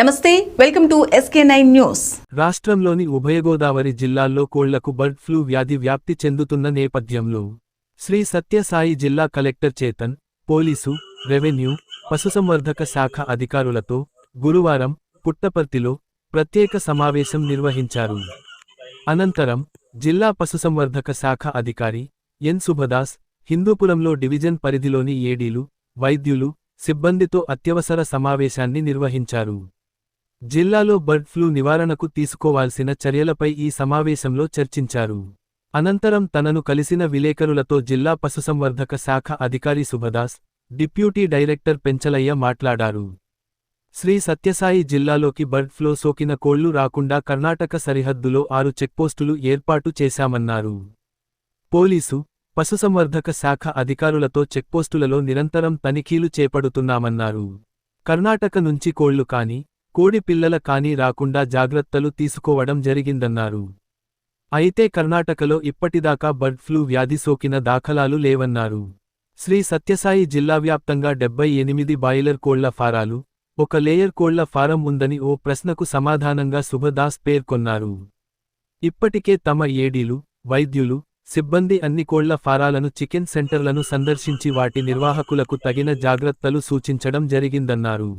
నమస్తే welcome to SK nine news. రాష్ట్రంలోని ఉభయ గోదావరి జిల్లాల్లో కోళ్ళకు బర్డ్ ఫ్లూ వ్యాధి వ్యాప్తి చెందుతున్న నేపథ్యంలో శ్రీ సత్యసాయి జిల్లా కలెక్టర్ చేతన్ పోలీసు రెవెన్యూ పశుసంవర్ధక శాఖ అధికారులతో గురువారం పుట్టపర్తిలో ప్రత్యేక సమావేశం నిర్వహించారు. అనంతరం జిల్లా పశుసంవర్ధక శాఖ అధికారి ఎన్ సుభదాస్ హిందూపురంలో డివిజన్ పరిధిలోని ఏడీలు వైద్యులు సిబ్బందితో అత్యవసర సమావేశాన్ని నిర్వహించారు. జిల్లాలో బర్డ్ ఫ్లూ నివారణకు తీసుకోవాల్సిన చర్యలపై ఈ సమావేశంలో చర్చించారు. అనంతరం తనను కలిసిన విలేకరులతో జిల్లా పశుసంవర్ధక శాఖ అధికారి సుభదాస్ డిప్యూటీ డైరెక్టర్ పెంచలయ్య మాట్లాడారు. శ్రీ సత్యసాయి జిల్లాలోకి బర్డ్ ఫ్లో సోకిన కోళ్ళు రాకుండా కర్ణాటక సరిహద్దులో ఆరు చెక్పోస్టులు ఏర్పాటు చేశామన్నారు. పోలీసు పశుసంవర్ధక శాఖ అధికారులతో చెక్పోస్టులలో నిరంతరం తనిఖీలు చేపడుతున్నామన్నారు. కర్ణాటక నుంచి కోళ్ళు కాని కోడి పిల్లల కానీ రాకుండా జాగ్రత్తలు తీసుకోవడం జరిగిందన్నారు. అయితే కర్ణాటకలో ఇప్పటిదాకా బర్డ్ ఫ్లూ వ్యాధి సోకిన దాఖలాలు లేవన్నారు. శ్రీ సత్యసాయి జిల్లా వ్యాప్తంగా డెబ్బై ఎనిమిది బాయిలర్ కోళ్ళ ఫారాలు ఒక లేయర్ కోళ్ళ ఫారం ఉందని ఓ ప్రశ్నకు సమాధానంగా శుభదాస్ పేర్కొన్నారు. ఇప్పటికే తమ ఏడీలు వైద్యులు సిబ్బంది అన్ని కోళ్ళ ఫారాలను చికెన్ సెంటర్లను సందర్శించి వాటి నిర్వాహకులకు తగిన జాగ్రత్తలు సూచించడం జరిగిందన్నారు.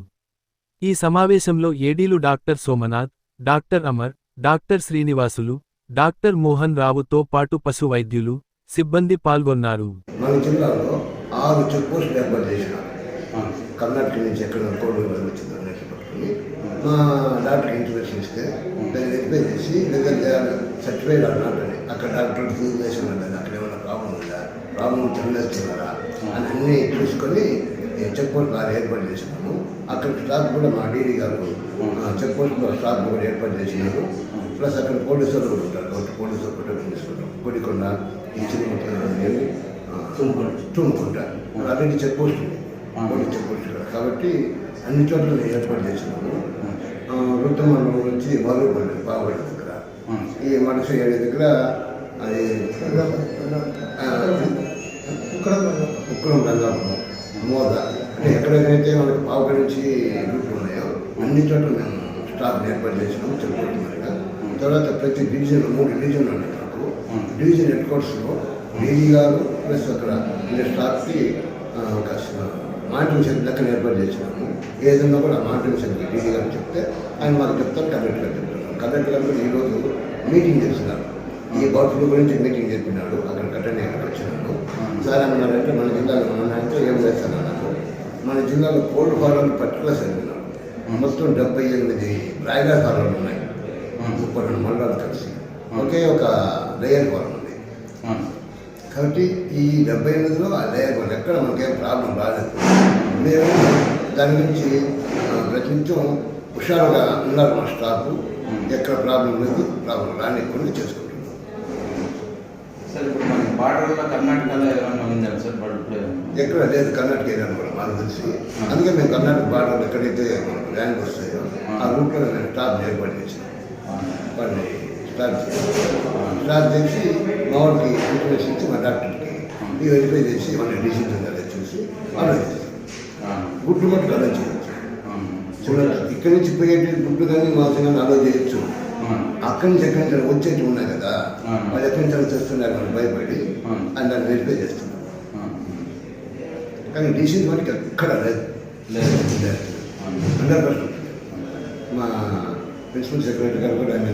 ఈ సమావేశంలో ఏడీలు doctor Somnath doctor Amar doctor Srinivasulu doctor Mohan రావుతో పాటు పశు వైద్యులు సిబ్బంది పాల్గొన్నారు. మన జిల్లాలో ఆరు చెక్ పోస్టులు ఏర్పాటు చేసినాం కర్ణాటక నుంచి ఎక్కడ కోడి వచ్చింది పట్టుకుని మా డాక్టర్కి ఇంటిమేషన్ ఇస్తే దాన్ని రిపేర్ చేసి దగ్గర సర్టిఫైడ్ అన్నట్టు అని. అక్కడ డాక్టర్ ఫీల్ చేసిన అక్కడ ఏమైనా ప్రాబ్లం ఉందా? ప్రాబ్లం తెలియజేస్తున్నారా అని అన్నీ చూసుకొని చెక్ పోస్ట్ బాగా ఏర్పాటు చేసినాము అక్కడ స్టాఫ్ కూడా మా డీడీ గారు చెక్ పోస్ట్లో స్టాఫ్ కూడా ఏర్పాటు చేసినారు ప్లస్ అక్కడ పోలీసులు కూడా ఉంటారు ఒకటి పోలీసులు ప్రొటెక్షన్ తీసుకుంటాం కొడికొండ తుమ్ముకుంటా అలాంటి చెక్ పోస్ట్ ఉంది పోలీస్ చెక్ పోస్ట్ కాబట్టి అన్ని చోట్ల నేను ఏర్పాటు చేసినాము వృత్తం మండలం నుంచి బాలుపల్లి బాగుపల్లి దగ్గర ఈ మనసు ఏడు దగ్గర అది ఉక్కడం రంగాపురం మోద. అంటే ఎక్కడెక్కడైతే మనకి పావుక నుంచి రూట్లు ఉన్నాయో అన్ని చోట్ల మేము స్టాఫ్ ఏర్పాటు చేసినాము చెప్పుకుంటున్నారుగా తర్వాత ప్రతి డివిజన్ మూడు డివిజన్లు ఉన్నాయి నాకు డివిజన్ హెడ్ క్వార్టర్స్లో డీజీ గారు ప్లస్ అక్కడ ఉండే స్టాఫ్కి ఒక మానిటరింగ్ సెంటర్ లెక్కన ఏర్పాటు చేసినాము. ఏదన్నా కూడా మానిటరింగ్ సెంటర్ డీజీ గారు చెప్తే ఆయన మాకు చెప్తారు కలెక్టర్ గారు చెప్తారు. కలెక్టర్ గారు ఈరోజు మీటింగ్ చేస్తున్నారు. ఈ బర్డ్ గురించి మీటింగ్ చెప్పినాడు అక్కడ కట్టని అక్కడ వచ్చినాను సార్ అన్నారంటే మన జిల్లాలో మన అంటే ఏం చేస్తానన్నాను మన జిల్లాలో కోల్డ్ ఫారం పర్టికులర్ చదివినాడు మొత్తం డెబ్బై ఎనిమిది బ్రాయిలర్ ఫారాలు ఉన్నాయి. ముప్పై రెండు మండలాలు కలిసి. ఒకే ఒక లేయర్ ఫారం ఉంది. కాబట్టి ఈ డెబ్బై ఎనిమిదిలో ఆ లేయర్ ఫారం ఎక్కడ మనకేం ప్రాబ్లం రాలేదు. మేము దాని గురించి ఆ, ప్రతినిత్యం హుషారుగా ఉన్నారు మా స్టాఫ్. ఎక్కడ ప్రాబ్లం లేదు ప్రాబ్లం రానికుండా చేసుకుంటున్నాం. సార్ ఇప్పుడు బార్డర్లో కర్ణాటకలో ఏమైనా ఉందా సార్ ఎక్కడ లేదు కర్ణాటక ఏరియా కూడా మాకు తెలిసి అందుకే మేము కర్ణాటక బార్డర్ ఎక్కడైతే మనకు ర్యాంక్ వస్తాయో ఆ. రూట్లో మేము స్టాప్ ఏర్పాటు చేసినాం వాడిని స్టార్ట్ చేసి స్టార్ట్ చేసి మా వాడికి ఇన్ఫర్మేషన్ ఇచ్చి మా డాక్టర్కి ఈ వెరిఫై చేసి మన డిసీజ్ ఉందా లేదా చూసి ఆలోచిస్తాం గుడ్లు మట్టుకు అలా చేయొచ్చు. ఇక్కడి నుంచి పోయేటి గుడ్లు కానీ మాసం కానీ అలో చేయొచ్చు. అక్కడి నుంచి ఎక్కడి నుంచి వచ్చేటి ఉన్నాయి కదా వాళ్ళు ఎక్కడి నుంచి చేస్తున్నారు మనం భయపడి అని దాన్ని వెరిఫై చేస్తున్నాం కానీ డిసీజ్ మనకి ఎక్కడ లేదు. హండ్రెడ్ పర్సెంట్ మా ప్రిన్సిపల్ సెక్రటరీ గారు కూడా ఆయన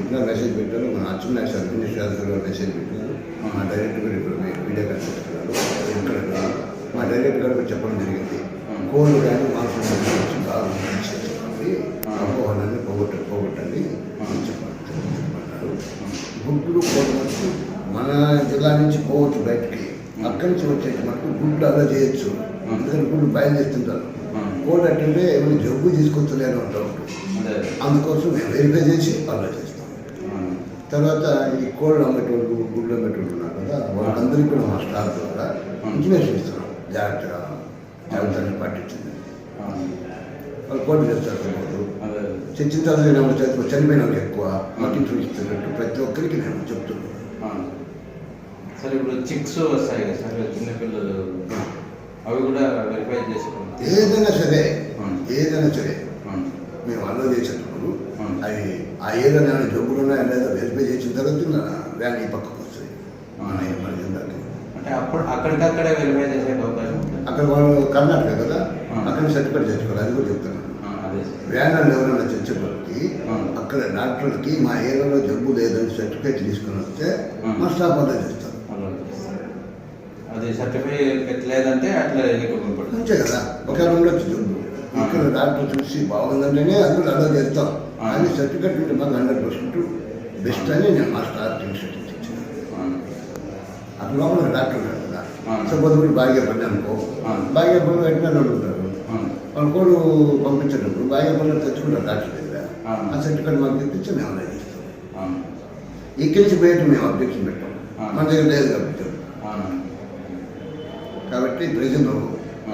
ఇట్లా మెసేజ్ పెట్టారు. మన అచ్చున్నాయి సార్ అడ్మినిస్ట్రేటర్ గారు మెసేజ్ పెట్టారు. మా డైరెక్టర్ గారు ఇప్పుడు మీ- వీడియో కాల్ చేస్తున్నారు ఇక్కడ ఉన్నారు. మా డైరెక్టర్ గారు చెప్పడం జరిగింది. కోళ్ళు కానీ కొంచెం బాగా మంచి చెప్పండి అపోహలన్నీ పోగొట్ట పోగొట్టండి అని చెప్పారు చెప్పమన్నారు గుడ్లు కోళ్ళు మటుకు మన జిల్లా నుంచి పోవచ్చు బయటికి. అక్కడి నుంచి వచ్చేటి మటుకు గుడ్లు అలా చేయొచ్చు. ఎందుకంటే గుడ్లు బయలుదేరుతుంటారు కోడ్ అంటే ఏమైనా జబ్బు తీసుకొచ్చలేని డౌట్ అదే. అందుకోసం మేము వెరిఫై చేసి అలా చేస్తాం. తర్వాత ఈ కోళ్ళు అమ్మేటోళ్ళు గుడ్లు అమ్మేటోళ్ళు ఉన్నారు కదా వాళ్ళందరికీ కూడా మా స్టాఫ్ ద్వారా ఇంటిమేషన్ ఇస్తున్నాం. జాగ్రత్తగా జాగ్రత్తగా పాటించింది వాళ్ళు కోడి చేస్తారు వాళ్ళు చనిపో- చనిపోయిన వాళ్ళకి ఎక్కువ మట్టి చూపిస్తున్నట్టు ప్రతి ఒక్కరికి నేను చెప్తున్నాను. సార్ ఇప్పుడు చిక్స్ వస్తాయి కదా సార్ చిన్నపిల్లలు అవి కూడా వెరిఫై చేసుకోవాలి ఏదైనా సరే ఏదైనా సరే మేము అలో చేసేటప్పుడు. అవి ఆ ఏమైనా జబ్బులు ఉన్నాయా లేదా వెరిఫై చేసిన తర్వాత వ్యాన్ ఈ పక్కకు వస్తాయి అంటే అప్పుడు అక్కడికక్కడే వెరిఫై చేసే అవకాశం అక్కడ వాళ్ళు కర్ణాటక కదా. అక్కడ సర్టిఫికేట్ తెచ్చుకోవాలి అది కూడా చెప్తాను ఆ, అదే సార్ వ్యాన్ వాళ్ళు ఎవరైనా Hmm. అక్కడ డాక్టర్లకి మా ఏరియాలో జబ్బు లేదని సర్టిఫికేట్ తీసుకుని వస్తే. మా స్టాఫ్ అంతా. అది సర్టిఫికేట్ లేదంటే అట్లా ఎన్నికబడి అంతే కదా. ఉండొచ్చు జబ్బు ఇక్కడ డాక్టర్ చూసి బాగుందంటేనే అందులో అలా చేస్తాం. కానీ సర్టిఫికెట్ ఉంటే మాకు హండ్రెడ్ పర్సెంట్ బెస్ట్ అని నేను మా స్టాఫ్ సర్టిఫికెట్ ఇచ్చాను అక్కడ లోపల డాక్టర్ ఉన్నాడు కదా. సపోజ్ కూడా బాగా పడి అనుకో. బాగా పనులు వెంటనే ఉంటారు వాళ్ళ కోడు పంపించేటప్పుడు బాగా పనులు తెచ్చుకుంటారు డాక్టర్ దగ్గర ఆ. సర్టిఫికెట్ మాకు తెప్పించి మేము అలా చేస్తాం. ఎక్కించి పోయేట్టు మేము అబ్జెక్షన్ పెట్టాం. మన దగ్గర లేదు కాబట్టి. కాబట్టి ప్రజలు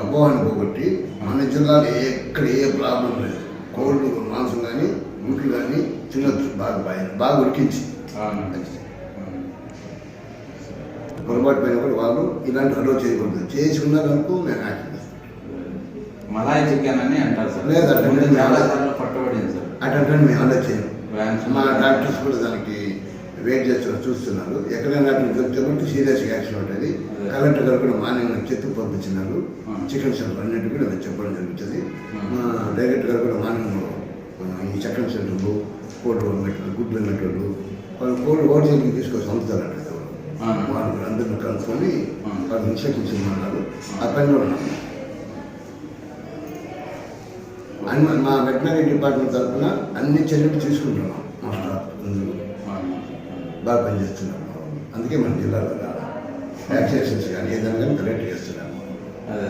అపోహను పోగొట్టి మన జిల్లాలో ఎక్కడ ఏ ప్రాబ్లం లేదు. కోళ్ళు మాంసం కానీ గుడ్లు కానీ తినొచ్చు బాగా బాగా బాగా ఉడికించి. పొరపాటు పైన కూడా వాళ్ళు ఇలాంటి అలో చేయకూడదు. చేసి ఉన్నారనుకో యాక్షన్ చేస్తాం మలాయ్ చికెన్ అని అంటారు సార్. లేదు, అట్లా పట్టుబడింది సార్. మేము అలో చేయం వ్యాన్స్ మా డాక్టర్స్ కూడా దానికి వెయిట్ చేస్తున్నారు చూస్తున్నారు ఎక్కడైనా దొరికితే సీరియస్ యాక్షన్ ఉంటుంది కలెక్టర్ గారు కూడా మార్నింగ్ చెప్పి పంపించినారు ఆ. చికెన్ సెంటర్ అన్నిటి కూడా చెప్పడం జరుగుతుంది ఆ. మా డైరెక్టర్ గారు కూడా మార్నింగ్ ఈ చికెన్ సెంటర్లు కోళ్ళు మెట్లు గుడ్లు మెట్లు వాళ్ళు కోళ్ళు హోటల్కి తీసుకొని. ఆ. వాళ్ళు కూడా అందరిని కలుపుకొని ఆ. వాళ్ళు ఇన్స్ట్రక్షన్స్ ఇమ్మన్నారు ఆ ఉన్నాం అన్ని మా వెటనరీ డిపార్ట్మెంట్ తరఫున అన్ని చర్యలు తీసుకుంటున్నాం బాగా పనిచేస్తున్నాము అందుకే మన జిల్లాలో వ్యాక్సినేషన్స్ కానీ ఏదైనా కానీ కలెక్ట్ చేస్తున్నాము. అదే.